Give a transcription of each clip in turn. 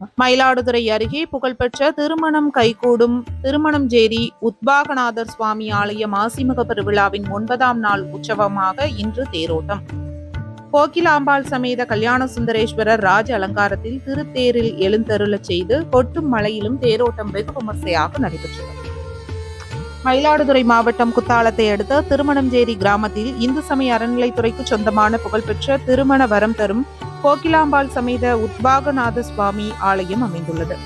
மயிலாடுதுறை அருகே புகழ்பெற்ற திருமணம் கைகூடும் திருமணஞ்சேரி உத்பாகநாதர் சுவாமி ஆலய மாசிமுக பெருவிழாவின் ஒன்பதாம் நாள் உற்சவமாக இன்று தேரோட்டம். கோகிலாம்பாள் சமேத கல்யாண சுந்தரேஸ்வரர் ராஜ அலங்காரத்தில் திருத்தேரில் எழுந்தருளச் செய்து கொட்டும் மலையிலும் தேரோட்டம் வெகு விமர்சையாக நடைபெற்றது. மயிலாடுதுறை மாவட்டம் குத்தாலத்தை அடுத்த திருமணஞ்சேரி கிராமத்தில் இந்து சமய அறநிலைத்துறைக்கு சொந்தமான புகழ்பெற்ற திருமண வரம் தரும் கோகிலாம்பாள் சமேத உத்பாகநாத சுவாமி ஆலயம் அமைந்துள்ளது.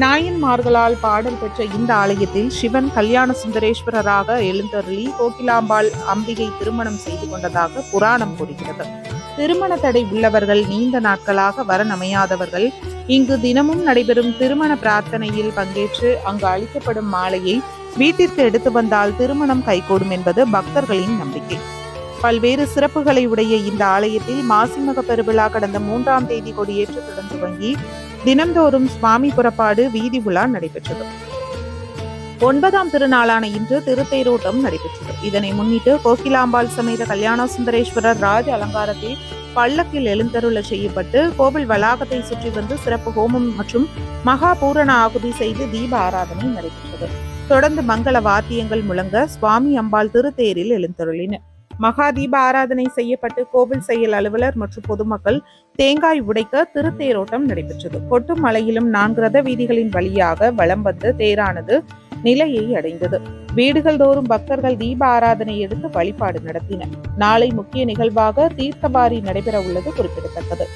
நாயன்மார்களால் பாடல் பெற்ற இந்த ஆலயத்தில் சிவன் கல்யாண சுந்தரேஸ்வரராக எழுந்தருளி கோகிலாம்பாள் அம்பிகை திருமணம் செய்து கொண்டதாக புராணம் கூறுகிறது. திருமண தடை உள்ளவர்கள் நீண்ட நாட்களாக வரணமையாதவர்கள் இங்கு தினமும் நடைபெறும் திருமண பிரார்த்தனையில் பங்கேற்று அங்கு அளிக்கப்படும் மாலையை வீட்டிற்கு எடுத்து வந்தால் திருமணம் கைகூடும் என்பது பக்தர்களின் நம்பிக்கை. பல்வேறு சிறப்புகளை உடைய இந்த ஆலயத்தில் மாசிமக பெருவிழா கடந்த மூன்றாம் தேதி கொடியேற்றத்துடன் துவங்கி தினந்தோறும் சுவாமி புறப்பாடு வீதி உலா நடைபெற்றது. ஒன்பதாம் திருநாளான இன்று திருத்தேரோட்டம் நடைபெற்றது. இதனை முன்னிட்டு கோகிலாம்பாள் சமேத கல்யாண சுந்தரேஸ்வரர் ராஜ அலங்காரத்தில் பல்லக்கில் எழுந்தருள செய்யப்பட்டு கோவில் வளாகத்தை சுற்றி வந்து சிறப்பு ஹோமம் மற்றும் மகா பூரண ஆகுதி செய்து தீப ஆராதனை நடைபெற்றது. தொடர்ந்து மங்கள வாத்தியங்கள் முழங்க சுவாமி அம்பாள் திருத்தேரில் எழுந்தருளின. மகா தீப ஆராதனை செய்யப்பட்டு கோவில் செயல் அலுவலர் மற்றும் பொதுமக்கள் தேங்காய் உடைக்க திருத்தேரோட்டம் நடைபெற்றது. கொட்டும் மலையிலும் நான்கு ரத வீதிகளின் வழியாக வலம் வந்து தேரானது நிலையை அடைந்தது. வீடுகள் தோறும் பக்தர்கள் தீப ஆராதனை எடுத்து வழிபாடு நடத்தினர். நாளை முக்கிய நிகழ்வாக தீர்த்தபாரி நடைபெற உள்ளது குறிப்பிடத்தக்கது.